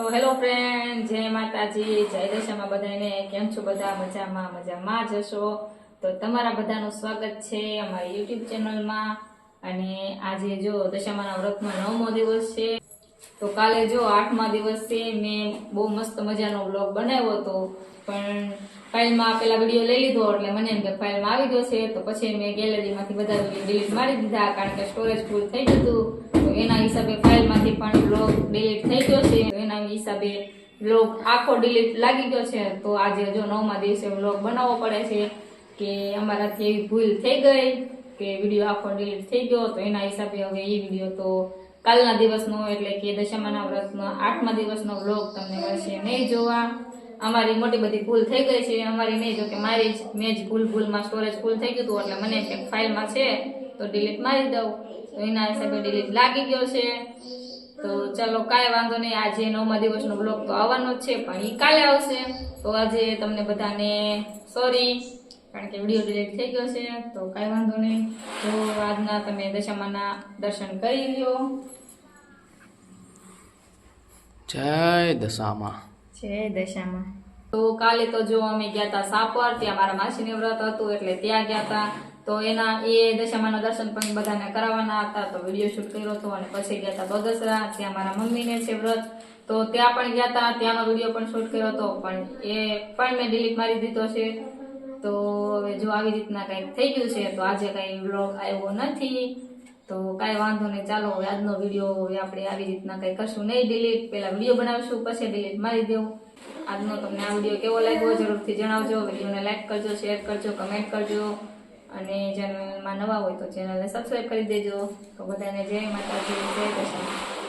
તો hello friend, જય માતાજી, જય દશામાં બધાને કેમ છો બધા? મજામાં મજામાં જ હશો? તો તમારા બધાનું સ્વાગત છે અમારી યુટ્યુબ ચેનલમાં. અને આજે જો દશામાના વ્રતમાં નવમો દિવસ છે, તો કાલે જો આઠમા દિવસે મેં બહુ મસ્ત મજાનો બ્લોગ બનાવ્યો હતો. પણ ફાઇલમાં પેલા વીડિયો લઈ લીધો, એટલે મને એમ કે ફાઇલમાં આવી ગયો છે. તો પછી મેં ગેલેરીમાંથી બધા ડિલીટ મારી દીધા, કારણ કે સ્ટોરેજ ફૂલ થઈ ગયું હતું. તો એના હિસાબે ફાઇલમાંથી પણ બ્લોગ ડિલીટ થઈ ગયો છે. એના હિસાબે બ્લોગ આખો ડિલીટ લાગી ગયો છે. તો આજે જો નવમા દિવસે બ્લોગ બનાવવો પડે છે કે અમારાથી એવી ભૂલ થઈ ગઈ કે વીડિયો આખો ડિલીટ થઈ ગયો, તો એના હિસાબે હવે એ વીડિયો તો કાલના દિવસનો એટલે કે દશામાના વ્રતનો આઠમા દિવસનો વ્લોગ તમને મળશે નહીં જોવા. અમારી મોટી બધી ભૂલ થઈ ગઈ છે. અમારી નહીં જો કે મારી જ, મેં જ ભૂલ, ભૂલમાં સ્ટોરેજ ફૂલ થઈ ગયું હતું, એટલે મને એક ફાઇલમાં છે. તો ડિલીટ મારી દઉં. તો એના હિસાબે ડિલીટ લાગી ગયો છે. તો ચાલો કાંઈ વાંધો નહીં. આજે નવમા દિવસનો બ્લોગ તો આવવાનો જ છે પણ એ કાલે આવશે. તો આજે તમને બધાને સોરી કારણ કે વીડિયો ડિલીટ થઈ ગયો છે તો કાંઈ વાંધો નહીં. તો આજના તમે દશામાના દર્શન કરી લ્યો. જય દશામાં. જય દશામાં. તો કાલે તો જો અમે ગયા હતા સાપર ત્યાં મારા માસીને વ્રત હતું એટલે ત્યાં ગયા હતા તો એના એ દશામાના દર્શન પણ બધાને કરાવવાના હતા. તો વીડિયો શૂટ કર્યો હતો અને પછી ગયા હતા બગસરા. ત્યાં મારા મમ્મીને છે વ્રત. તો ત્યાં પણ ગયા હતા ત્યાંનો વીડિયો પણ શૂટ કર્યો હતો. પણ એ પણ મેં ડિલીટ મારી દીધો છે. તો હવે જો આવી રીતના કંઈક થઈ ગયું છે, તો આજે કંઈ વ્લોગ આવ્યો નથી. તો કાંઈ વાંધો નહીં. ચાલો, હવે આજનો વીડિયો હવે આપણે આવી રીતના કંઈ કરશું. નહીં ડિલીટ પહેલાં વીડિયો બનાવશું, પછી ડિલીટ મારી દેવું. આજનો તમને આ વીડિયો કેવો લાગ્યો જરૂરથી જણાવજો. વિડીયોને લાઈક કરજો શેર કરજો કમેન્ટ કરજો. અને ચેનલમાં નવા હોય તો ચેનલને સબસ્ક્રાઈબ કરી દેજો. તો બધાને જય માતાજી, જય દશામાં